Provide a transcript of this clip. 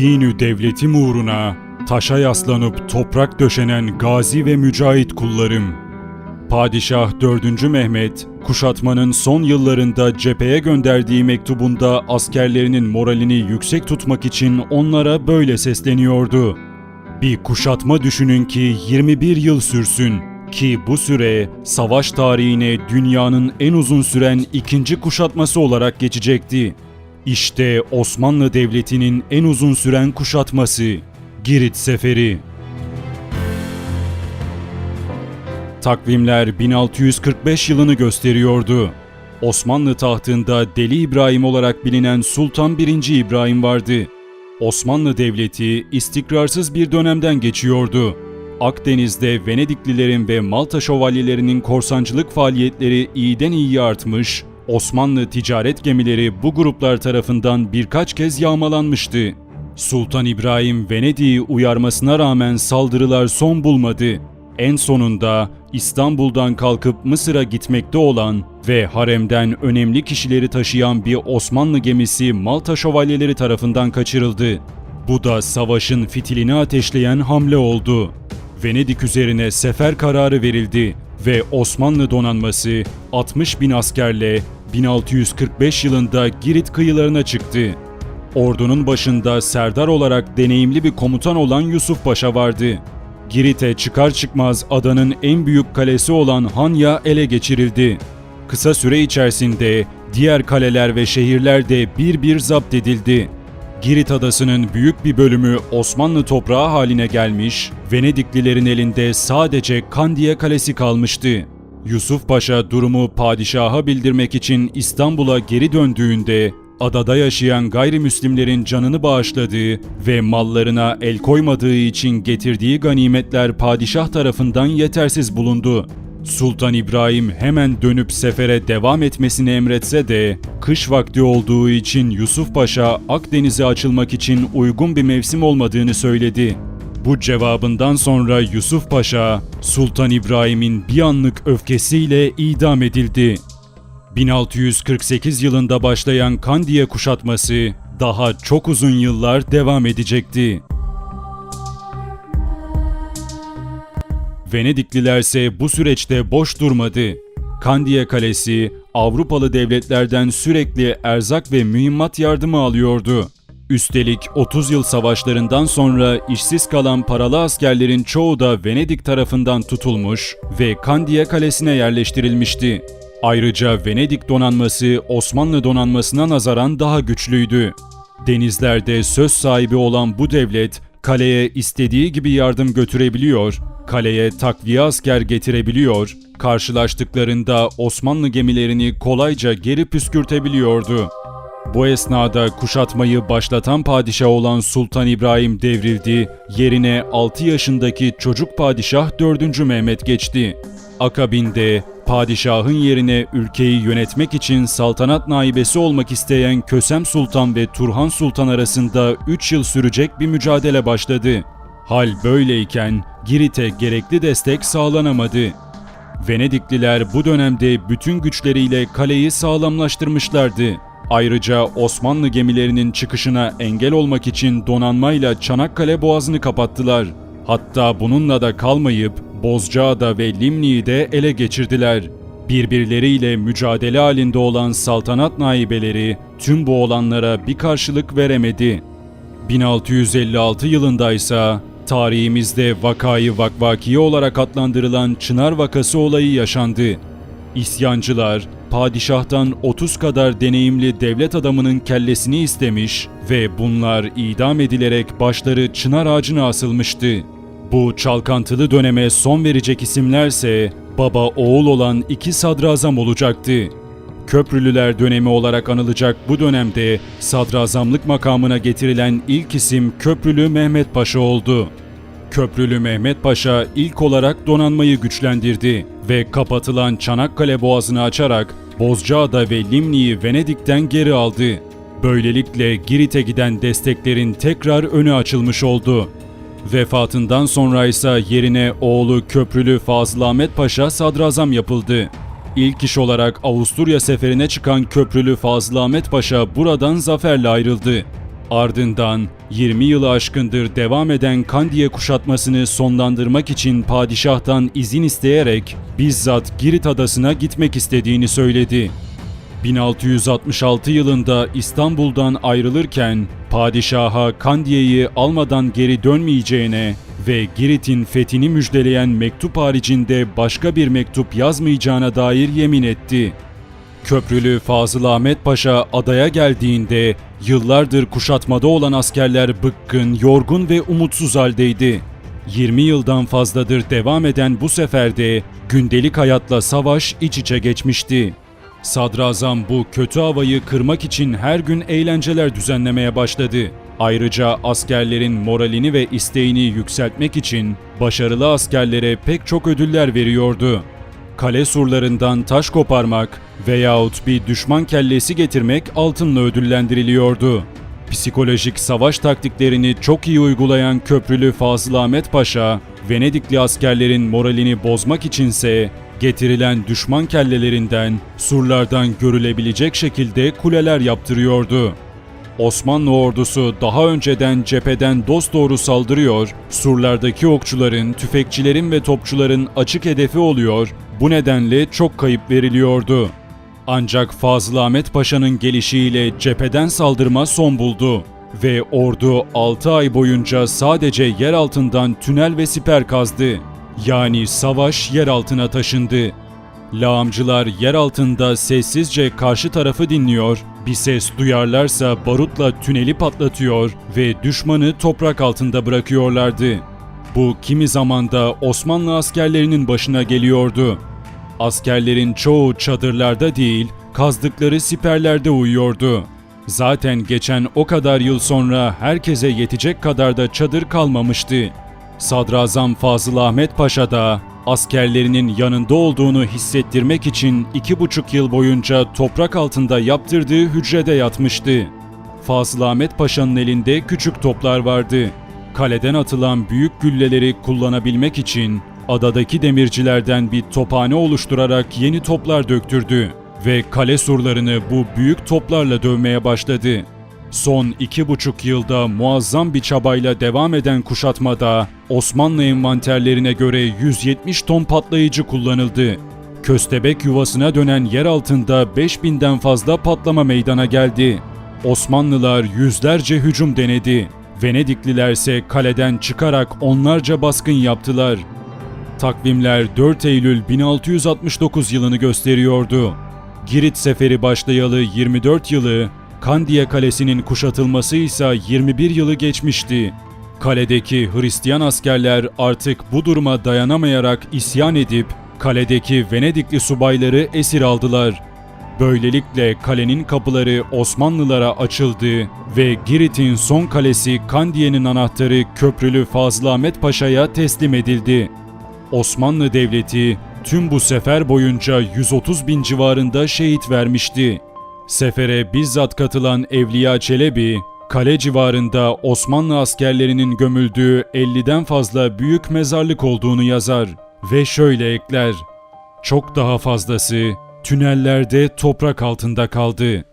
dinü devletim uğruna taşa yaslanıp toprak döşenen gazi ve mücahit kullarım. Padişah 4. Mehmet, kuşatmanın son yıllarında cepheye gönderdiği mektubunda askerlerinin moralini yüksek tutmak için onlara böyle sesleniyordu. Bir kuşatma düşünün ki 21 yıl sürsün ki bu süre savaş tarihine dünyanın en uzun süren ikinci kuşatması olarak geçecekti. İşte Osmanlı Devleti'nin en uzun süren kuşatması, Girit Seferi. Takvimler 1645 yılını gösteriyordu. Osmanlı tahtında Deli İbrahim olarak bilinen Sultan 1. İbrahim vardı. Osmanlı Devleti istikrarsız bir dönemden geçiyordu. Akdeniz'de Venediklilerin ve Malta şövalyelerinin korsancılık faaliyetleri iyiden iyiye artmış, Osmanlı ticaret gemileri bu gruplar tarafından birkaç kez yağmalanmıştı. Sultan İbrahim Venedik'i uyarmasına rağmen saldırılar son bulmadı. En sonunda İstanbul'dan kalkıp Mısır'a gitmekte olan ve haremden önemli kişileri taşıyan bir Osmanlı gemisi Malta şövalyeleri tarafından kaçırıldı. Bu da savaşın fitilini ateşleyen hamle oldu. Venedik üzerine sefer kararı verildi ve Osmanlı donanması 60 bin askerle 1645 yılında Girit kıyılarına çıktı. Ordunun başında serdar olarak deneyimli bir komutan olan Yusuf Paşa vardı. Girit'e çıkar çıkmaz adanın en büyük kalesi olan Hanya ele geçirildi. Kısa süre içerisinde diğer kaleler ve şehirler de bir bir zapt edildi. Girit adasının büyük bir bölümü Osmanlı toprağı haline gelmiş, Venediklilerin elinde sadece Kandiye Kalesi kalmıştı. Yusuf Paşa durumu padişaha bildirmek için İstanbul'a geri döndüğünde adada yaşayan gayrimüslimlerin canını bağışladığı ve mallarına el koymadığı için getirdiği ganimetler padişah tarafından yetersiz bulundu. Sultan İbrahim hemen dönüp sefere devam etmesini emretse de kış vakti olduğu için Yusuf Paşa Akdeniz'e açılmak için uygun bir mevsim olmadığını söyledi. Bu cevabından sonra Yusuf Paşa Sultan İbrahim'in bir anlık öfkesiyle idam edildi. 1648 yılında başlayan Kandiye kuşatması daha çok uzun yıllar devam edecekti. Venediklilerse bu süreçte boş durmadı. Kandiye Kalesi Avrupalı devletlerden sürekli erzak ve mühimmat yardımı alıyordu. Üstelik 30 yıl savaşlarından sonra işsiz kalan paralı askerlerin çoğu da Venedik tarafından tutulmuş ve Kandiye Kalesi'ne yerleştirilmişti. Ayrıca Venedik donanması Osmanlı donanmasına nazaran daha güçlüydü. Denizlerde söz sahibi olan bu devlet kaleye istediği gibi yardım götürebiliyor, kaleye takviye asker getirebiliyor, karşılaştıklarında Osmanlı gemilerini kolayca geri püskürtebiliyordu. Bu esnada kuşatmayı başlatan padişah olan Sultan İbrahim devrildi, yerine 6 yaşındaki çocuk padişah 4. Mehmet geçti. Akabinde padişahın yerine ülkeyi yönetmek için saltanat naibesi olmak isteyen Kösem Sultan ve Turhan Sultan arasında 3 yıl sürecek bir mücadele başladı. Hal böyleyken Girit'e gerekli destek sağlanamadı. Venedikliler bu dönemde bütün güçleriyle kaleyi sağlamlaştırmışlardı. Ayrıca Osmanlı gemilerinin çıkışına engel olmak için donanmayla Çanakkale Boğazı'nı kapattılar. Hatta bununla da kalmayıp Bozcaada ve Limni'yi de ele geçirdiler. Birbirleriyle mücadele halinde olan saltanat naibeleri tüm bu olanlara bir karşılık veremedi. 1656 yılında ise tarihimizde vakayı vakvakiye olarak adlandırılan Çınar vakası olayı yaşandı. İsyancılar padişahtan 30 kadar deneyimli devlet adamının kellesini istemiş ve bunlar idam edilerek başları çınar ağacına asılmıştı. Bu çalkantılı döneme son verecek isimlerse baba oğul olan iki sadrazam olacaktı. Köprülüler dönemi olarak anılacak bu dönemde sadrazamlık makamına getirilen ilk isim Köprülü Mehmet Paşa oldu. Köprülü Mehmet Paşa ilk olarak donanmayı güçlendirdi ve kapatılan Çanakkale Boğazı'nı açarak Bozcaada ve Limni'yi Venedik'ten geri aldı. Böylelikle Girit'e giden desteklerin tekrar önü açılmış oldu. Vefatından sonra ise yerine oğlu Köprülü Fazıl Ahmet Paşa sadrazam yapıldı. İlk iş olarak Avusturya seferine çıkan Köprülü Fazıl Ahmet Paşa buradan zaferle ayrıldı. Ardından 20 yılı aşkındır devam eden Kandiye kuşatmasını sonlandırmak için padişahtan izin isteyerek bizzat Girit adasına gitmek istediğini söyledi. 1666 yılında İstanbul'dan ayrılırken padişaha Kandiye'yi almadan geri dönmeyeceğine ve Girit'in fethini müjdeleyen mektup haricinde başka bir mektup yazmayacağına dair yemin etti. Köprülü Fazıl Ahmet Paşa adaya geldiğinde yıllardır kuşatmada olan askerler bıkkın, yorgun ve umutsuz haldeydi. 20 yıldan fazladır devam eden bu seferde gündelik hayatla savaş iç içe geçmişti. Sadrazam bu kötü havayı kırmak için her gün eğlenceler düzenlemeye başladı. Ayrıca askerlerin moralini ve isteğini yükseltmek için başarılı askerlere pek çok ödüller veriyordu. Kale surlarından taş koparmak veyahut bir düşman kellesi getirmek altınla ödüllendiriliyordu. Psikolojik savaş taktiklerini çok iyi uygulayan köprülü Fazıl Ahmet Paşa, Venedikli askerlerin moralini bozmak içinse getirilen düşman kellelerinden surlardan görülebilecek şekilde kuleler yaptırıyordu. Osmanlı ordusu daha önceden cepheden dosdoğru saldırıyor, surlardaki okçuların, tüfekçilerin ve topçuların açık hedefi oluyor, bu nedenle çok kayıp veriliyordu. Ancak Fazıl Ahmet Paşa'nın gelişiyle cepheden saldırma son buldu ve ordu 6 ay boyunca sadece yer altından tünel ve siper kazdı. Yani savaş yer altına taşındı. Lağımcılar yer altında sessizce karşı tarafı dinliyor, bir ses duyarlarsa barutla tüneli patlatıyor ve düşmanı toprak altında bırakıyorlardı. Bu kimi zamanda Osmanlı askerlerinin başına geliyordu. Askerlerin çoğu çadırlarda değil, kazdıkları siperlerde uyuyordu. Zaten geçen o kadar yıl sonra herkese yetecek kadar da çadır kalmamıştı. Sadrazam Fazıl Ahmet Paşa da askerlerinin yanında olduğunu hissettirmek için iki buçuk yıl boyunca toprak altında yaptırdığı hücrede yatmıştı. Fazıl Ahmet Paşa'nın elinde küçük toplar vardı. Kaleden atılan büyük gülleleri kullanabilmek için adadaki demircilerden bir tophane oluşturarak yeni toplar döktürdü ve kale surlarını bu büyük toplarla dövmeye başladı. Son iki buçuk yılda muazzam bir çabayla devam eden kuşatmada Osmanlı envanterlerine göre 170 ton patlayıcı kullanıldı. Köstebek yuvasına dönen yer altında 5000'den fazla patlama meydana geldi. Osmanlılar yüzlerce hücum denedi. Venediklilerse kaleden çıkarak onlarca baskın yaptılar. Takvimler 4 Eylül 1669 yılını gösteriyordu. Girit seferi başlayalı 24 yılı, Kandiye Kalesi'nin kuşatılması ise 21 yılı geçmişti. Kaledeki Hristiyan askerler artık bu duruma dayanamayarak isyan edip kaledeki Venedikli subayları esir aldılar. Böylelikle kalenin kapıları Osmanlılara açıldı ve Girit'in son kalesi Kandiye'nin anahtarı Köprülü Fazıl Ahmet Paşa'ya teslim edildi. Osmanlı Devleti tüm bu sefer boyunca 130 bin civarında şehit vermişti. Sefere bizzat katılan Evliya Çelebi, kale civarında Osmanlı askerlerinin gömüldüğü 50'den fazla büyük mezarlık olduğunu yazar ve şöyle ekler. Çok daha fazlası tünellerde toprak altında kaldı.